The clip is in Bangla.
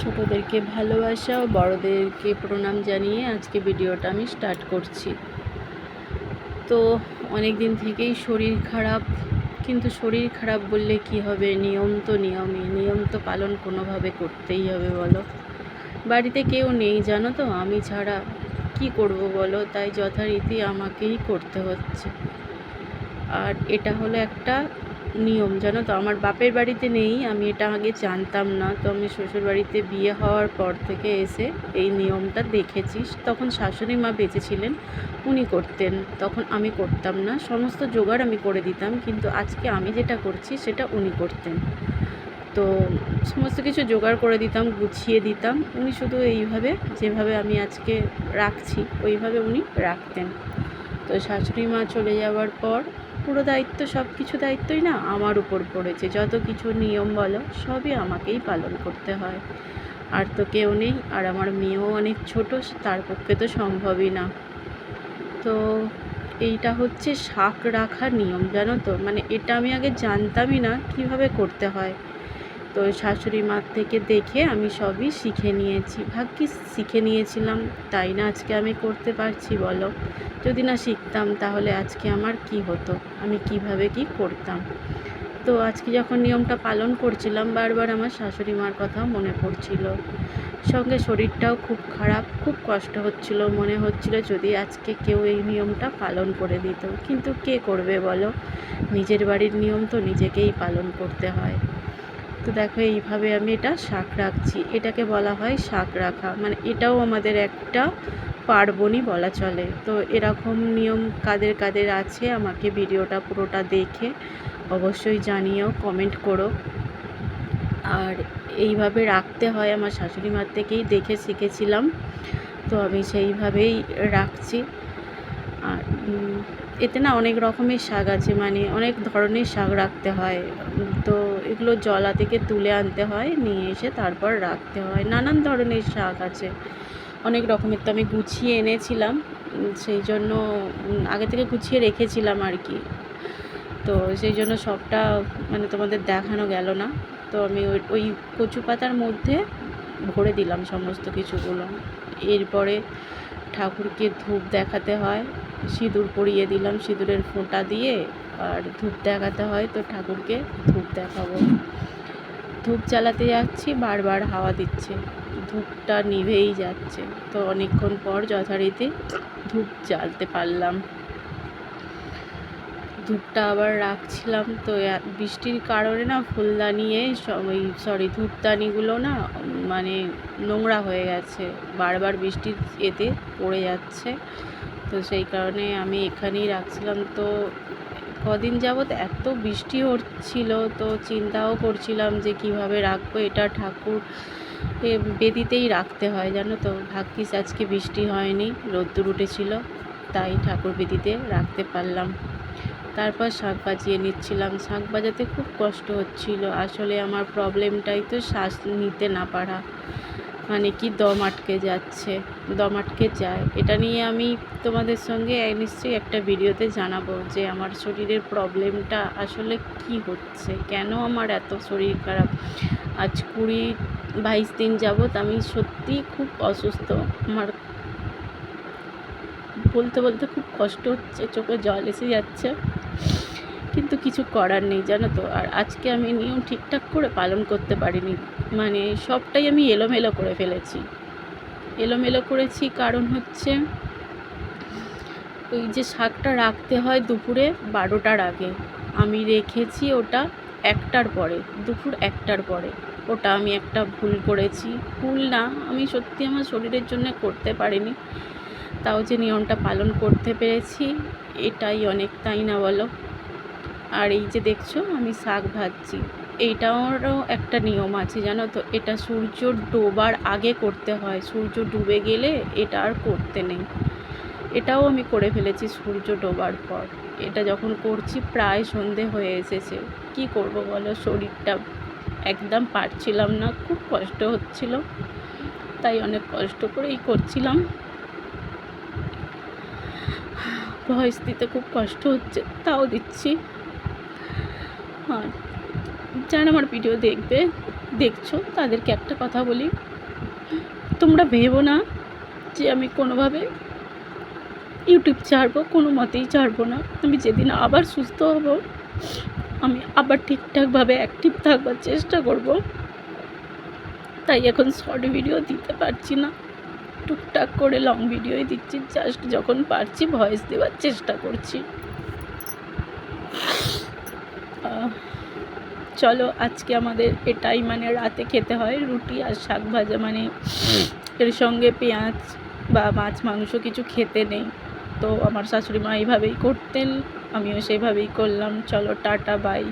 ছোটদেরকে ভালোবাসা ও বড়দেরকে প্রণাম জানিয়ে আজকে ভিডিওটা আমি স্টার্ট করছি। তো অনেক দিন থেকেই শরীর খারাপ, কিন্তু শরীর খারাপ বললে কি হবে? নিয়ম তো নিয়মই, নিয়ম তো পালন কোনোভাবে করতেই হবে বলো। বাড়িতে কেউ নেই, জানো তো? আমি ছাড়া কি করব বলো? তাই যথারীতি আমাকেই করতে হচ্ছে। আর এটা হলো একটা নিয়ম, জানো তো? আমার বাপের বাড়িতে নেই, আমি এটা আগে জানতাম না। তো আমি শ্বশুর বাড়িতে বিয়ে হওয়ার পর থেকে এসে এই নিয়মটা দেখেছি তখন শাশুড়ি মা বেঁচে ছিলেন, উনি করতেন। তখন আমি করতাম না, সমস্ত জোগাড় আমি করে দিতাম, কিন্তু আজকে আমি যেটা করছি সেটা উনি করতেন। তো সমস্ত কিছু জোগাড় করে দিতাম, গুছিয়ে দিতাম। উনি শুধু এইভাবে, যেভাবে আমি আজকে রাখছি, ওইভাবে উনি রাখতেন। তো শাশুড়ি মা চলে যাওয়ার পর পুরো দায়িত্ব সব কিছু দায়িত্বই না আমার উপর পড়েছে। যত কিছু নিয়ম বলো, সবই আমাকেই পালন করতে হয়। আর তো কেউ নেই, আর আমার মেয়েও অনেক ছোট, তার পক্ষে তো সম্ভবই না। তো এইটা হচ্ছে শাক রাখার নিয়ম, জানো তো? মানে এটা আমি আগে জানতামই না, কীভাবে করতে হয়। তো শাশুড়ি মার থেকে দেখে আমি সবই শিখে নিয়েছি। ভাগ্যিস শিখে নিয়েছিলাম, তাই না আজকে আমি করতে পারছি বলো? যদি না শিখতাম তাহলে আজকে আমার কি হতো? আমি কীভাবে কি করতাম? তো আজকে যখন নিয়মটা পালন করছিলাম, বারবার আমার শাশুড়ি মার কথা মনে পড়ছিল। সঙ্গে শরীরটাও খুব খারাপ, খুব কষ্ট হচ্ছিল। মনে হচ্ছিল যদি আজকে কেউ এই নিয়মটা পালন করে দিত। কিন্তু কে করবে বলো? নিজের বাড়ির নিয়ম তো নিজেকেই পালন করতে হয়। তো দেখো এইভাবে আমি এটা শাক রাখছি। এটাকে বলা হয় শাক রাখা। মানে এটাও আমাদের একটা পার্বণই বলা চলে। তো এরকম নিয়ম কাদের কাদের আছে আমাকে ভিডিওটা পুরোটা দেখে অবশ্যই জানিও কমেন্ট করো। আর এইভাবে রাখতে হয়, আমার শাশুড়ি মার থেকেই দেখে শিখেছিলাম। তো আমি সেইভাবেই রাখছি। আর এতে না অনেক রকমের শাক আছে। মানে অনেক ধরনের শাক রাখতে হয়। তো এগুলো জলা থেকে তুলে আনতে হয়, নিয়ে এসে তারপর রাখতে হয়। নানান ধরনের শাক আছে। অনেক রকমের তো আমি গুছিয়ে এনেছিলাম সেই জন্য আগে থেকে গুছিয়ে রেখেছিলাম আর কি। তো সেই জন্য সবটা মানে তোমাদের দেখানো গেল না। তো আমি ওই ওই কচু পাতার মধ্যে ভরে দিলাম সমস্ত কিছুগুলো। এরপরে ঠাকুরকে ধূপ দেখাতে হয়। সিঁদুর পরিয়ে দিলাম, সিঁদুরের ফোঁটা দিয়ে। আর ধূপ দেখাতে হয় তো ঠাকুরকে, ধূপ দেখাবো। ধূপ জ্বালাতে যাচ্ছি, বারবার হাওয়া দিচ্ছে। ধূপটা নিভেই যাচ্ছে। তো অনেকক্ষণ পর যথারীতি ধূপ জ্বালতে পারলাম। ধূপটা আবার রাখছিলাম তো বৃষ্টির কারণে না ফুলদানি ওই সরি ধূপদানিগুলো না মানে নোংরা হয়ে গেছে। বারবার বৃষ্টির এতে পড়ে যাচ্ছে। তো সেই কারণে আমি এখানেই রাখছিলাম। তো কদিন যাবৎ এত বৃষ্টি হচ্ছিল, তো চিন্তাও করছিলাম যে কীভাবে রাখব, এটা ঠাকুর বেদিতেই রাখতে হয়, জানো তো। ভাগ্যিস আজকে বৃষ্টি হয়নি, রোদ্দুর উঠেছিল, তাই ঠাকুর বেদিতে রাখতে পারলাম। তারপর শাক বাজিয়ে নিচ্ছিলাম। শাক বাজাতে খুব কষ্ট হচ্ছিল, আসলে আমার প্রবলেমটাই তো শ্বাস নিতে না পারা। মানে কি দম আটকে যাচ্ছে, দম আটকে যায়। এটা নিয়ে আমি তোমাদের সঙ্গে নিশ্চয়ই একটা ভিডিওতে জানাব যে আমার শরীরের প্রবলেমটা আসলে কি হচ্ছে, কেন আমার এত শরীর খারাপ? আজ কুড়ি বাইশ দিন যাবৎ আমি সত্যিই খুব অসুস্থ। আমার বলতে বলতে খুব কষ্ট হচ্ছে, চোখে জল এসে যাচ্ছে। কিন্তু কিছু করার নেই, জানো তো। আর আজকে আমি নিয়ম ঠিকঠাক করে পালন করতে পারিনি। মানে সবটাই আমি এলোমেলো করে ফেলেছি। এলোমেলো করেছি কারণ হচ্ছে ওই যে শাকটা রাখতে হয় দুপুরে বারোটার আগে। আমি রেখেছি ওটা একটার পরে, দুপুর একটার পরে। ওটা আমি একটা ভুল করেছি। ভুল না, আমি সত্যি আমার শরীরের জন্য করতে পারিনি। তাও যে নিয়মটা পালন করতে পেরেছি, এটাই অনেক, তাই না বলো? আর এই যে দেখছ, আমি শাক ভাজছি। এইটারও একটা নিয়ম আছে, জানো তো? এটা সূর্য ডোবার আগে করতে হয়। সূর্য ডুবে গেলে এটা আর করতে নেই। এটাও আমি করে ফেলেছি সূর্য ডোবার পর। এটা যখন করছি, প্রায় সন্ধে হয়ে এসেছে। কি করব বলো? শরীরটা একদম পারছিলাম না, খুব কষ্ট হচ্ছিল। তাই অনেক কষ্ট করেই করছিলাম। ভয়েস দিতে খুব কষ্ট হচ্ছে, তাও দিচ্ছি। আর যারা আমার ভিডিও দেখবে, দেখছ, তাদেরকে একটা কথা বলি। তোমরা ভেবো না যে আমি কোনোভাবে ইউটিউব ছাড়বো, কোনো মতেই ছাড়বো না। আমি যেদিন আবার সুস্থ হব, আমি আবার ঠিকঠাকভাবে অ্যাক্টিভ থাকবার চেষ্টা করব। তাই এখন শর্ট ভিডিও দিতে পারছি না। টুকটাক করে লং ভিডিওই দিচ্ছি জাস্ট যখন পারছি ভয়েস দেওয়ার চেষ্টা করছি। চলো আজকে আমাদের এটাই মানে রাতে খেতে হয় রুটি আর শাক ভাজা। মানে এর সঙ্গে পেঁয়াজ বা মাছ মাংস কিছু খেতে নেই। তো আমার শাশুড়ি মা এইভাবেই করতেন, আমিও সেইভাবেই করলাম। চলো টাটা, বাই।